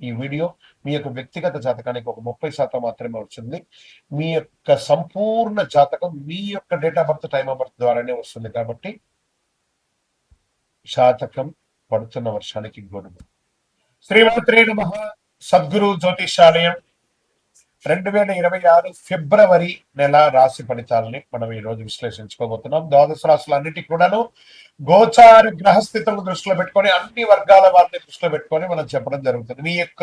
ఈ వీడియో మీ యొక్క వ్యక్తిగత జాతకానికి ఒక ముప్పై శాతం మాత్రమే వచ్చింది. మీ యొక్క సంపూర్ణ జాతకం మీ యొక్క date of birth time of birth ద్వారానే వస్తుంది కాబట్టి జాతకం పడుతున్న వర్షానికి గొడుగు శ్రీమంత్రి నమ. సద్గురు జ్యోతిషాలయం. రెండు వేల ఇరవై ఆరు ఫిబ్రవరి నెల రాశి ఫలితాలని మనం ఈ రోజు విశ్లేషించుకోబోతున్నాం. ద్వాదశ రాశులన్నిటికీ కూడాను గోచార గ్రహస్థితులను దృష్టిలో పెట్టుకొని అన్ని వర్గాల వారిని దృష్టిలో పెట్టుకొని మనం చెప్పడం జరుగుతుంది. మీ యొక్క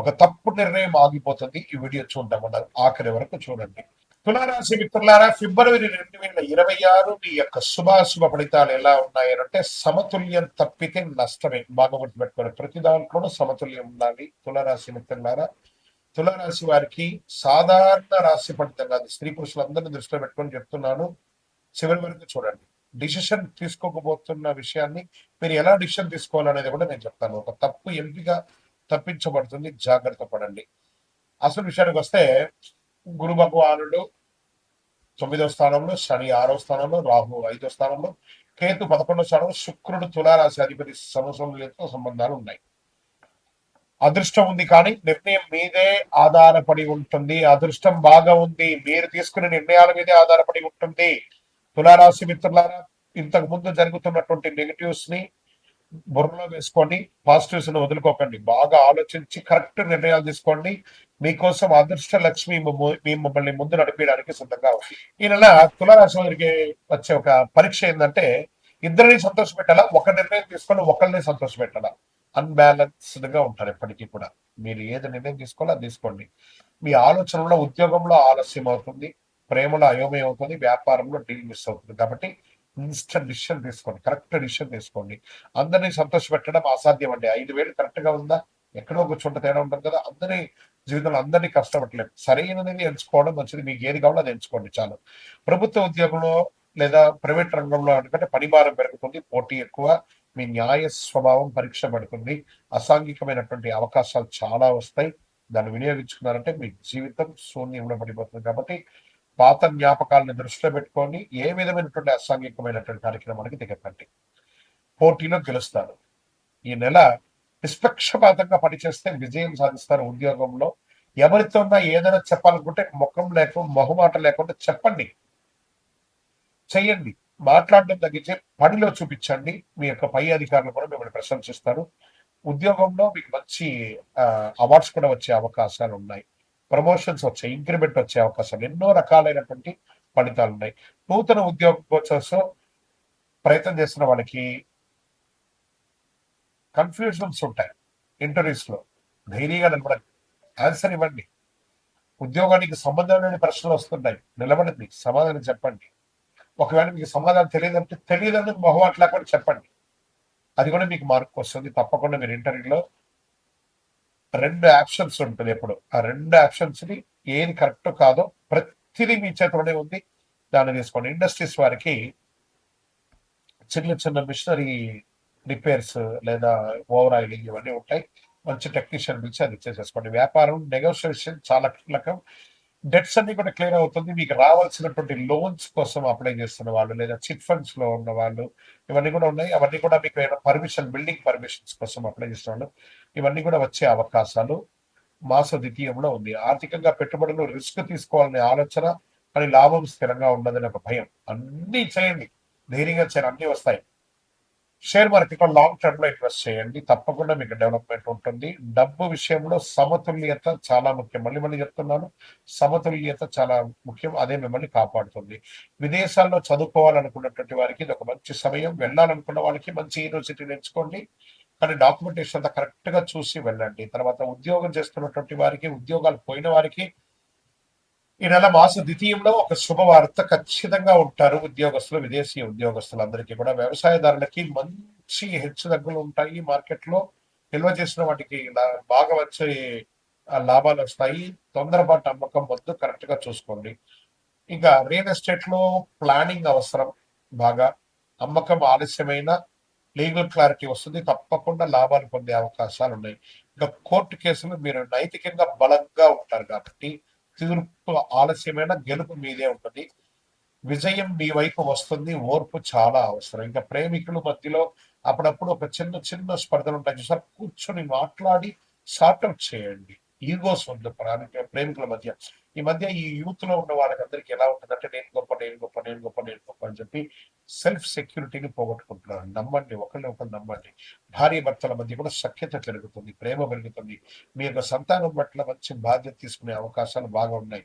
ఒక తప్పు నిర్ణయం ఆగిపోతుంది. ఈ వీడియో చూడడం ఆఖరి వరకు చూడండి. తులారాశి మిత్రులారా ఫిబ్రవరి రెండు వేల ఇరవై ఆరు మీ యొక్క శుభాశుభ ఫలితాలు ఎలా ఉన్నాయంటే సమతుల్యం తప్పితే నష్టమే. బాగా గుర్తుపెట్టుకోండి ప్రతి దాంట్లోనూ సమతుల్యం ఉండాలి. తులారాశి మిత్రులారా తులారాశి వారికి సాధారణ రాశి ఫలితం కాదు. స్త్రీ పురుషులందరినీ దృష్టిలో పెట్టుకొని చెప్తున్నాను. చివరి వరకు చూడండి. డిసిషన్ తీసుకోకపోతున్న విషయాన్ని మీరు ఎలా డిసిషన్ తీసుకోవాలనేది కూడా నేను చెప్తాను. ఒక తప్పు ఎంపిక తప్పించబడుతుంది. జాగ్రత్త పడండి. అసలు విషయానికి వస్తే గురు భగవానుడు తొమ్మిదో స్థానంలో శని ఆరో స్థానంలో రాహు ఐదో స్థానంలో కేతు పదకొండో స్థానంలో శుక్రుడు తులారాశి అధిపతి సమస్యలతో సంబంధాలు ఉన్నాయి. అదృష్టం ఉంది కానీ నిర్ణయం మీదే ఆధారపడి ఉంటుంది. అదృష్టం బాగా ఉంది. మీరు తీసుకునే నిర్ణయాల మీదే ఆధారపడి ఉంటుంది. తులారాశి మిత్రులారా ఇంతకు ముందు జరుగుతున్నటువంటి నెగటివ్స్ని బుర్రలో వేసుకోండి పాజిటివ్స్ని వదులుకోకండి. బాగా ఆలోచించి కరెక్ట్ నిర్ణయాలు తీసుకోండి. మీకోసం అదృష్ట లక్ష్మి మీ మమ్మల్ని ముందు నడిపించడానికి సిద్ధంగా ఈ నెల తులారాశి వారికి వచ్చే ఒక పరీక్ష ఏంటంటే ఇద్దరిని సంతోష పెట్టాలా ఒక నిర్ణయం తీసుకొని ఒకరిని సంతోష పెట్టాలా అన్బ్యాలెన్స్డ్గా ఉంటారు ఎప్పటికీ కూడా. మీరు ఏది నిర్ణయం తీసుకోవాలో అది తీసుకోండి. మీ ఆలోచనలో ఉద్యోగంలో ఆలస్యం అవుతుంది. ప్రేమలో అయోమయం అవుతుంది. వ్యాపారంలో డీల్ మిస్ అవుతుంది. కాబట్టి ఇన్స్టెంట్ డిసిషన్ తీసుకోండి కరెక్ట్ డిసిషన్ తీసుకోండి. అందరినీ సంతోష పెట్టడం అసాధ్యం అండి ఐదు వేలు కరెక్ట్గా ఉందా? ఎక్కడో ఒక చోట తేడా ఉంటుంది కదా. అందరి జీవితంలో అందరినీ కష్టపడలేదు సరైనది ఎంచుకోవడం మంచిది. మీకు ఏది కావాలో అది ఎంచుకోండి చాలు. ప్రభుత్వ ఉద్యోగంలో లేదా ప్రైవేట్ రంగంలో ఎందుకంటే పనిభారం పెరుగుతుంది పోటీ ఎక్కువ మీ న్యాయ స్వభావం పరీక్ష పడుతుంది అసాంఘికమైనటువంటి అవకాశాలు చాలా వస్తాయి. దాన్ని వినియోగించుకున్నారంటే మీ జీవితం శూన్యంలో పడిపోతుంది కాబట్టి పాత జ్ఞాపకాలను దృష్టిలో పెట్టుకొని ఏ విధమైనటువంటి అసాంఘికమైనటువంటి కార్యక్రమానికి దిగకండి పోటీలో గెలుస్తారు. ఈ నెల నిష్పక్షపాతంగా పనిచేస్తే విజయం సాధిస్తారు ఉద్యోగంలో. ఎవరితో ఏదైనా చెప్పాలనుకుంటే ముఖం లేకుండా మొహమాట లేకుండా చెప్పండి. చెయ్యండి. మాట్లాడడం తగ్గించి పనిలో చూపించండి. మీ యొక్క పై అధికారులు కూడా మిమ్మల్ని ప్రశంసిస్తారు. ఉద్యోగంలో మీకు మంచి అవార్డ్స్ కూడా వచ్చే అవకాశాలు ఉన్నాయి. ప్రమోషన్స్ వచ్చే ఇంక్రిమెంట్ వచ్చే అవకాశాలు ఎన్నో రకాలైనటువంటి ఫలితాలు ఉన్నాయి నూతన ఉద్యోగం కోసం ప్రయత్నం చేస్తున్న వాళ్ళకి కన్ఫ్యూజన్స్ ఉంటాయి. ఇంటర్వ్యూస్లో ధైర్యంగా నిలబడండి ఆన్సర్ ఇవ్వండి. ఉద్యోగానికి సంబంధం లేని ప్రశ్నలు వస్తున్నాయి. నిలబడండి. సమాధానం చెప్పండి. ఒకవేళ మీకు సమాధానం తెలియదంటే తెలియదని మొహమాట లేకుండా చెప్పండి. అది కూడా మీకు మార్క్ వస్తుంది. తప్పకుండా మీరు ఇంటర్వ్యూలో రెండు ఆప్షన్స్ ఉంటుంది ఎప్పుడు. ఆ రెండు ఆప్షన్స్ని ఏది కరెక్ట్ కాదో ప్రతిదీ మీ చేతిలోనే ఉంది. దాన్ని తీసుకోండి. ఇండస్ట్రీస్ వారికి చిన్న చిన్న మిషనరీ రిపేర్స్ లేదా ఓవర్ ఆయిలింగ్ ఇవన్నీ ఉంటాయి. మంచి టెక్నీషియన్ పిలిచి అది చేసేసుకోండి వ్యాపారం నెగోషియేషన్ చాలా కీలకం. డెట్స్ అన్ని కూడా క్లియర్ అవుతుంది. మీకు రావాల్సినటువంటి లోన్స్ కోసం అప్లై చేస్తున్న వాళ్ళు లేదా చిట్ ఫండ్స్లో ఉన్న వాళ్ళు ఇవన్నీ కూడా ఉన్నాయి. అవన్నీ కూడా మీకు పర్మిషన్ బిల్డింగ్ పర్మిషన్స్ కోసం అప్లై చేసిన వాళ్ళు ఇవన్నీ కూడా వచ్చే అవకాశాలు మాస ద్వితీయంలో ఉంది. ఆర్థికంగా పెట్టుబడులు రిస్క్ తీసుకోవాలనే ఆలోచన కానీ లాభం స్థిరంగా ఉండదనే ఒక భయం. అన్నీ చేయండి. ధైర్యంగా చేయండి. అన్ని వస్తాయి. షేర్ మార్కెట్లో లాంగ్ టర్మ్లో ఇన్వెస్ట్ చేయండి. తప్పకుండా మీకు డెవలప్మెంట్ ఉంటుంది. డబ్బు విషయంలో సమతుల్యత చాలా ముఖ్యం. మళ్ళీ మళ్ళీ చెప్తున్నాను సమతుల్యత చాలా ముఖ్యం. అదే మిమ్మల్ని కాపాడుతుంది. విదేశాల్లో చదువుకోవాలనుకున్నటువంటి వారికి ఇది ఒక మంచి సమయం. వెళ్ళాలనుకున్న వాళ్ళకి మంచి యూనివర్సిటీ ఎంచుకోండి కానీ డాక్యుమెంటేషన్ అంతా కరెక్ట్గా చూసి వెళ్ళండి. తర్వాత ఉద్యోగం చేస్తున్నటువంటి వారికి ఉద్యోగాలు పోయిన వారికి ఈ నెల మాస ద్వితీయంలో ఒక శుభవార్త ఖచ్చితంగా ఉంటారు ఉద్యోగస్తులు విదేశీ ఉద్యోగస్తులందరికీ కూడా. వ్యవసాయదారులకి మంచి హెచ్చు తగ్గులు ఉంటాయి. మార్కెట్లో నిల్వ చేసిన వాటికి బాగా వచ్చే లాభాలు వస్తాయి. తొందరపాటు అమ్మకం వద్దు కరెక్ట్గా చూసుకోండి. ఇంకా రియల్ ఎస్టేట్లో ప్లానింగ్ అవసరం బాగా. అమ్మకం ఆలస్యమైన లీగల్ క్లారిటీ వస్తుంది. తప్పకుండా లాభాలు పొందే అవకాశాలు ఉన్నాయి ఇంకా కోర్టు కేసులు మీరు నైతికంగా బలంగా ఉంటారు కాబట్టి తీర్పు ఆలస్యమైన గెలుపు మీదే ఉంటుంది. విజయం మీ వైపు వస్తుంది. ఓర్పు చాలా అవసరం. ఇంకా ప్రేమికుల మధ్యలో అప్పుడప్పుడు ఒక చిన్న చిన్న స్పర్ధలు ఉంటాయి చూసారు? కూర్చొని మాట్లాడి సార్ట్అవుట్ చేయండి. ఈగోస్ ఉంది ప్రాణి- ప్రేమికుల మధ్య. ఈ మధ్య ఈ యూత్లో ఉన్న వాళ్ళకందరికి ఎలా ఉంటుందంటే నేను గొప్ప నేను గొప్ప నేను గొప్ప నేను గొప్ప అని చెప్పి సెల్ఫ్ సెక్యూరిటీని పోగొట్టుకుంటున్నారు నమ్మండి ఒకరిని ఒకరు నమ్మండి. భార్య భర్తల మధ్య కూడా సఖ్యత పెరుగుతుంది ప్రేమ పెరుగుతుంది. మీ యొక్క సంతానం పట్ల మంచి బాధ్యత తీసుకునే అవకాశాలు బాగా ఉన్నాయి.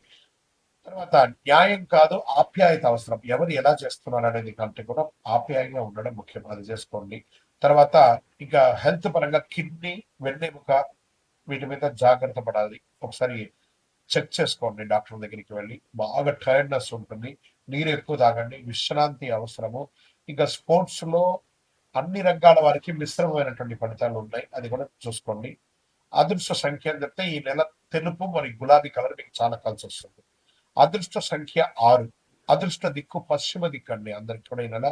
తర్వాత న్యాయం కాదు ఆప్యాయత అవసరం. ఎవరు ఎలా చేస్తున్నారు అనేది కంటే కూడా ఆప్యాయంగా ఉండడం ముఖ్యం. అది చేసుకోండి. తర్వాత ఇంకా హెల్త్ పరంగా కిడ్నీ వెన్నెముక వీటి మీద జాగ్రత్త పడాలి. ఒకసారి చెక్ చేసుకోండి డాక్టర్ దగ్గరికి వెళ్ళి. బాగా టైర్డ్నెస్ ఉంటుంది. నీరు ఎక్కువ తాగండి. విశ్రాంతి అవసరము. ఇంకా స్పోర్ట్స్లో అన్ని రంగాల వారికి మిశ్రమమైనటువంటి ఫలితాలు ఉన్నాయి అది కూడా చూసుకోండి. అదృష్ట సంఖ్య అని చెప్తే ఈ నెల తెలుపు మరియు గులాబీ కలర్ మీకు చాలా కలిసి వస్తుంది. అదృష్ట సంఖ్య ఆరు. అదృష్ట దిక్కు పశ్చిమ దిక్కు అండి అందరికి కూడా ఈ నెల.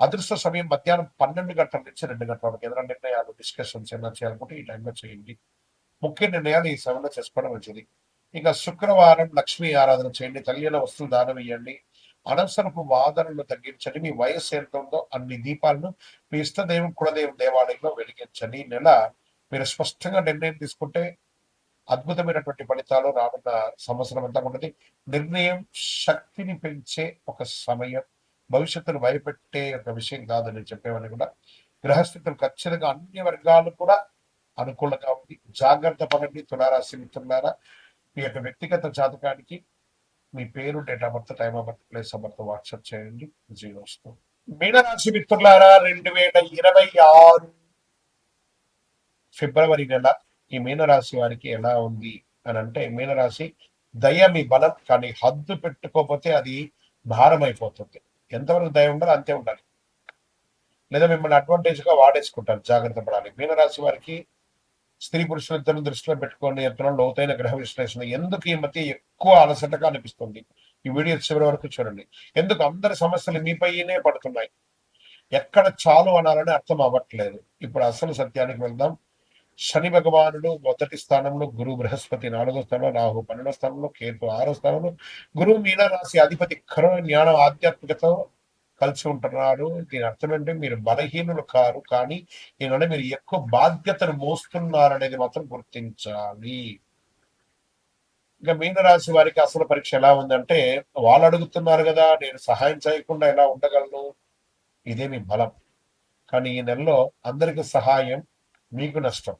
అదృష్ట సమయం మధ్యాహ్నం పన్నెండు గంటల నుంచి రెండు గంటల వరకు. ఏదైనా నిర్ణయాలు డిస్కషన్స్ ఏమైనా చేయాలనుకుంటే ఈ టైంలో చేయండి. ముఖ్య నిర్ణయాలు ఈ సమయంలో చేసుకోవడం మంచిది. ఇక శుక్రవారం లక్ష్మీ ఆరాధన చేయండి. తల్లిలో వస్తువులు దానం ఇవ్వండి అనవసరపు వాదనలు తగ్గించండి. మీ వయస్సు ఎంత ఉందో అన్ని దీపాలను మీ ఇష్టదేవం కులదేవం దేవాలయంలో వెలిగించండి. ఈ నెల మీరు స్పష్టంగా నిర్ణయం తీసుకుంటే అద్భుతమైనటువంటి ఫలితాలు రానున్న సంవత్సరం అంతా ఉన్నది నిర్ణయం శక్తిని పెంచే ఒక సమయం. భవిష్యత్తును భయపెట్టే ఒక విషయం కాదని చెప్పేవని కూడా. గ్రహస్థితులు ఖచ్చితంగా అన్ని వర్గాలు కూడా అనుకూలంగా ఉంది జాగ్రత్త పడండి తులారాశి మిత్రులారా. మీ యొక్క వ్యక్తిగత జాతకానికి మీ పేరు date of birth time of birth place of birth WhatsApp చేయండి. జీరో మీనరాశి మిత్రులారా రెండు వేల ఇరవై ఆరు ఫిబ్రవరి నెల ఈ మీనరాశి వారికి ఎలా ఉంది అని అంటే మీనరాశి దయ మీ బలం కానీ హద్దు పెట్టుకోకపోతే అది భారం అయిపోతుంది ఎంతవరకు దయ ఉండాలి అంతే ఉండాలి. లేదా మిమ్మల్ని అడ్వాంటేజ్గా వాడేసుకుంటారు జాగ్రత్త పడాలి. మీనరాశి వారికి స్త్రీ పురుషులు ఇద్దరు దృష్టిలో పెట్టుకోండి. ఎత్తున లోతైన గ్రహ విశ్లేషణ. ఎందుకు ఈ మధ్య ఎక్కువ అలసటగా అనిపిస్తుంది? ఈ వీడియో చివరి వరకు చూడండి. ఎందుకు అందరి సమస్యలు మీపైనే పడుతున్నాయి? ఎక్కడ చాలు అనాలని అర్థం అవ్వట్లేదు. ఇప్పుడు అసలు సత్యానికి వెళ్దాం. శని భగవానుడు మొదటి స్థానంలో గురు బృహస్పతి నాలుగో స్థానంలో రాహు పన్నెండో స్థానంలో కేతు ఆరో స్థానంలో గురువు మీన రాశి అధిపతి కరుణ జ్ఞానం ఆధ్యాత్మికతో కలిసి ఉంటున్నాడు. దీని అర్థం ఏంటంటే మీరు బలహీనులు కారు కానీ ఈయన మీరు ఎక్కువ బాధ్యతను మోస్తున్నారనేది మాత్రం గుర్తించాలి. ఇంకా మీనరాశి వారికి అసలు పరీక్ష ఎలా ఉందంటే వాళ్ళు అడుగుతున్నారు కదా నేను సహాయం చేయకుండా ఎలా ఉండగలను? ఇదే మీ బలం. కానీ ఈ నెలలో అందరికి సహాయం మీకు నష్టం.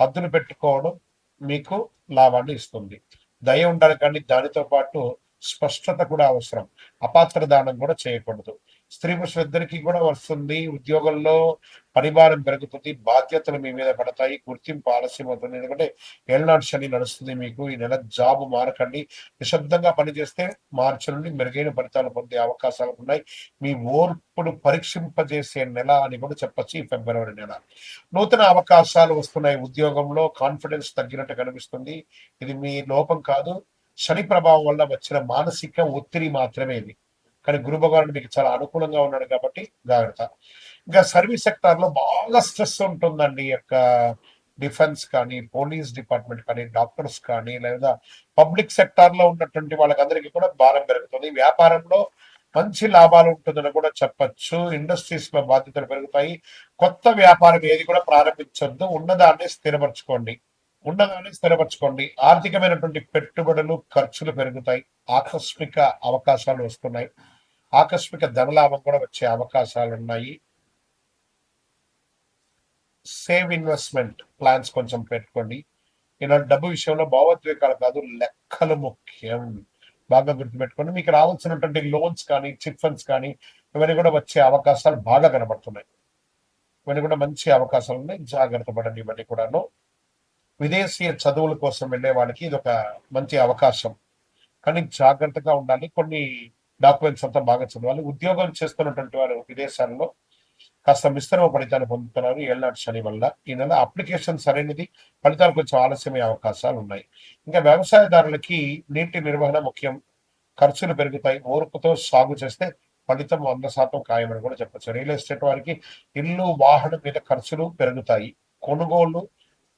హద్దులు పెట్టుకోవడం మీకు లాభాన్ని ఇస్తుంది. దయ ఉండాలి కానీ దానితో పాటు స్పష్టత కూడా అవసరం. అపాత్ర దానం కూడా చేయకూడదు. స్త్రీ పురుషులిద్దరికీ కూడా వస్తుంది. ఉద్యోగంలో పరిమాణం పెరుగుతుంది. బాధ్యతలు మీ మీద పడతాయి. గుర్తింపు ఆలస్యం అవుతుంది. ఎందుకంటే ఏళ్ళనాడు శని నడుస్తుంది మీకు. ఈ నెల జాబ్ మారకండి. నిశ్శబ్దంగా పనిచేస్తే మార్చి నుండి మెరుగైన ఫలితాలు పొందే అవకాశాలు ఉన్నాయి. మీ ఓర్పును పరీక్షింపజేసే నెల అని కూడా చెప్పొచ్చు ఈ ఫిబ్రవరి నెల. నూతన అవకాశాలు వస్తున్నాయి. ఉద్యోగంలో కాన్ఫిడెన్స్ తగ్గినట్టు కనిపిస్తుంది. ఇది మీ లోపం కాదు. శని ప్రభావం వల్ల వచ్చిన మానసిక ఒత్తిడి మాత్రమే ఇది. కానీ గురు భగవానుడు మీకు చాలా అనుకూలంగా ఉన్నాడు కాబట్టి జాగ్రత్త. ఇంకా సర్వీస్ సెక్టార్లో బాగా స్ట్రెస్ ఉంటుందండి. యొక్క డిఫెన్స్ కానీ పోలీస్ డిపార్ట్మెంట్ కానీ డాక్టర్స్ కానీ లేదా పబ్లిక్ సెక్టార్లో ఉన్నటువంటి వాళ్ళకందరికీ కూడా భారం పెరుగుతుంది. వ్యాపారంలో మంచి లాభాలు ఉంటుందని కూడా చెప్పొచ్చు. ఇండస్ట్రీస్లో బాధ్యతలు పెరుగుతాయి. కొత్త వ్యాపారం ఏది కూడా ప్రారంభించొద్దు. ఉన్నదాన్ని స్థిరపరచుకోండి. ఉన్నదాన్ని స్థిరపరచుకోండి. ఆర్థికమైనటువంటి పెట్టుబడులు ఖర్చులు పెరుగుతాయి. ఆకస్మిక అవకాశాలు వస్తున్నాయి. ఆకస్మిక ధనలాభం కూడా వచ్చే అవకాశాలు ఉన్నాయి. సేవ్ ఇన్వెస్ట్మెంట్ ప్లాన్స్ కొంచెం పెట్టుకోండి. ఇలాంటి డబ్బు విషయంలో భావోద్వేగాలు కాదు లెక్కలు ముఖ్యం. బాగా గుర్తుపెట్టుకోండి. మీకు రావాల్సినటువంటి లోన్స్ కానీ చిట్ ఫండ్స్ కానీ ఇవన్నీ కూడా వచ్చే అవకాశాలు బాగా కనబడుతున్నాయి. ఇవన్నీ కూడా మంచి అవకాశాలు ఉన్నాయి. జాగ్రత్త పడండి ఇవన్నీ కూడాను. విదేశీయ చదువుల కోసం వెళ్ళే వాళ్ళకి ఇది ఒక మంచి అవకాశం. కానీ జాగ్రత్తగా ఉండాలి. కొన్ని డాక్యుమెంట్స్ అంతా బాగా చదవాలి. ఉద్యోగం చేస్తున్నటువంటి వారు విదేశాల్లో కాస్త మిశ్రమ ఫలితాన్ని పొందుతున్నారు ఏళ్ళనాటి శని వల్ల. ఈ నెల అప్లికేషన్ సరైనది. ఫలితాలు కొంచెం ఆలస్యమయ్యే అవకాశాలు ఉన్నాయి. ఇంకా వ్యవసాయదారులకి నీటి నిర్వహణ ముఖ్యం. ఖర్చులు పెరుగుతాయి. ఓర్పుతో సాగు చేస్తే ఫలితం వంద శాతం ఖాయమని కూడా చెప్పచ్చు. రియల్ ఎస్టేట్ వారికి ఇల్లు వాహనం మీద ఖర్చులు పెరుగుతాయి. కొనుగోలు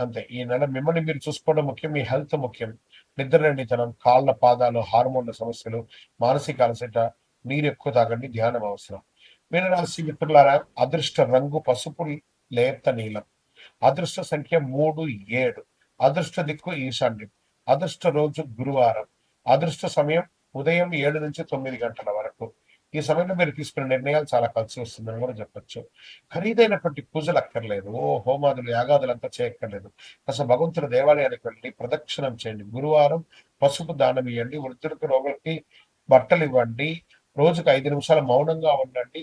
అంతే. ఈ నెల మిమ్మల్ని మీరు చూసుకోవడం ముఖ్యం మీ హెల్త్ ముఖ్యం. నిద్రలేనితనం కాళ్ళ పాదాలు హార్మోన్ల సమస్యలు మానసిక అలసట నీరు ఎక్కువ తాగండి ధ్యానం అవసరం. మీనరాశి మిత్రులారా అదృష్ట రంగు పసుపు లేత నీలం. అదృష్ట సంఖ్య మూడు ఏడు. అదృష్ట దిక్కు ఈశాన్యం. అదృష్ట రోజు గురువారం. అదృష్ట సమయం ఉదయం ఏడు నుంచి తొమ్మిది గంటల వరకు. ఈ సమయంలో మీరు తీసుకునే నిర్ణయాలు చాలా కలిసి వస్తుందని కూడా చెప్పొచ్చు. ఖరీదైనటువంటి పూజలు అక్కర్లేదు. ఓ హోమాదులు యాగాదులు అంతా చేయక్కర్లేదు. అసలు భగవంతుల దేవాలయానికి వెళ్ళి ప్రదక్షిణం చేయండి. గురువారం పసుపు దానం ఇవ్వండి వృద్ధులకు రోగులకి బట్టలు ఇవ్వండి రోజుకు ఐదు నిమిషాలు మౌనంగా ఉండండి.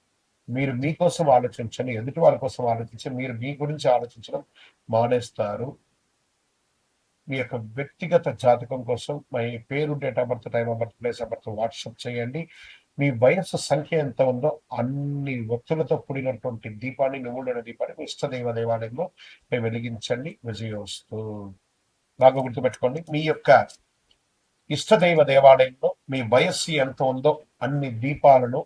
మీరు మీకోసం ఆలోచించండి. ఎదుటి వాళ్ళ కోసం ఆలోచించి మీరు మీ గురించి ఆలోచించడం మానేస్తారు. మీ యొక్క వ్యక్తిగత జాతకం కోసం మీ పేరు date of birth time of birth place of birth WhatsApp చేయండి. మీ వయస్సు సంఖ్య ఎంత ఉందో అన్ని వ్యక్తులతో కూడినటువంటి దీపాన్ని నువ్వుడైన దీపాన్ని మీ ఇష్టదైవ దేవాలయంలో మేము వెలిగించండి. విజయోస్తు. బాగా గుర్తుపెట్టుకోండి. మీ యొక్క ఇష్టదైవ దేవాలయంలో మీ వయస్సు ఎంత ఉందో అన్ని దీపాలను